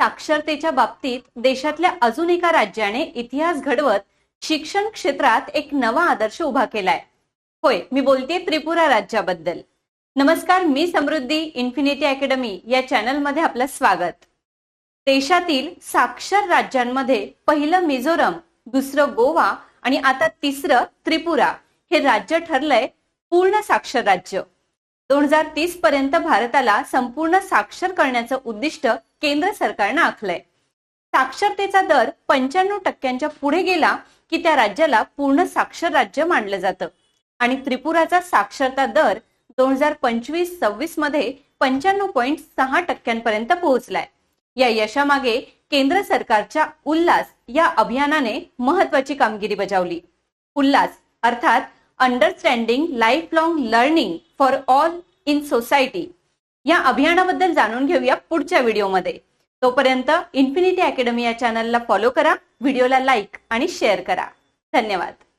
साक्षरतेच्या बाबतीत देशातल्या अजून एका राज्याने इतिहास घडवत शिक्षण क्षेत्रात एक नवा आदर्श उभा केलाय. होय मी बोलते त्रिपुरा राज्याबद्दल. नमस्कार मी समृद्धी इन्फिनिटी अकॅडमी या चॅनलमध्ये आपलं स्वागत. देशातील साक्षर राज्यांमध्ये पहिलं मिझोरम दुसरं गोवा आणि आता तिसरं त्रिपुरा हे राज्य ठरलंय पूर्ण साक्षर राज्य. दोन हजार तीस पर्यंत भारताला संपूर्ण साक्षर करण्याचं उद्दिष्ट केंद्र सरकारनं आखलंय. साक्षरतेचा दर पंच्याण्णव टक्क्यांच्या पुढे गेला की त्या राज्याला पूर्ण साक्षर राज्य मानलं जातं. आणि त्रिपुराचा साक्षरता दर दोन हजार पंचवीस सव्वीसमध्ये पंच्याण्णव पॉईंट सहा टक्क्यांपर्यंत पोहोचलाय. या यशामागे केंद्र सरकारच्या उल्हास या अभियानाने महत्वाची कामगिरी बजावली. उल्हास अर्थात understanding life long learning for all in society या अभियानाबद्दल जाणून घेऊया पुढच्या व्हिडिओमध्ये. तोपर्यंत इन्फिनिटी अकॅडमी या चॅनलला फॉलो करा व्हिडिओला लाईक आणि शेअर करा. धन्यवाद.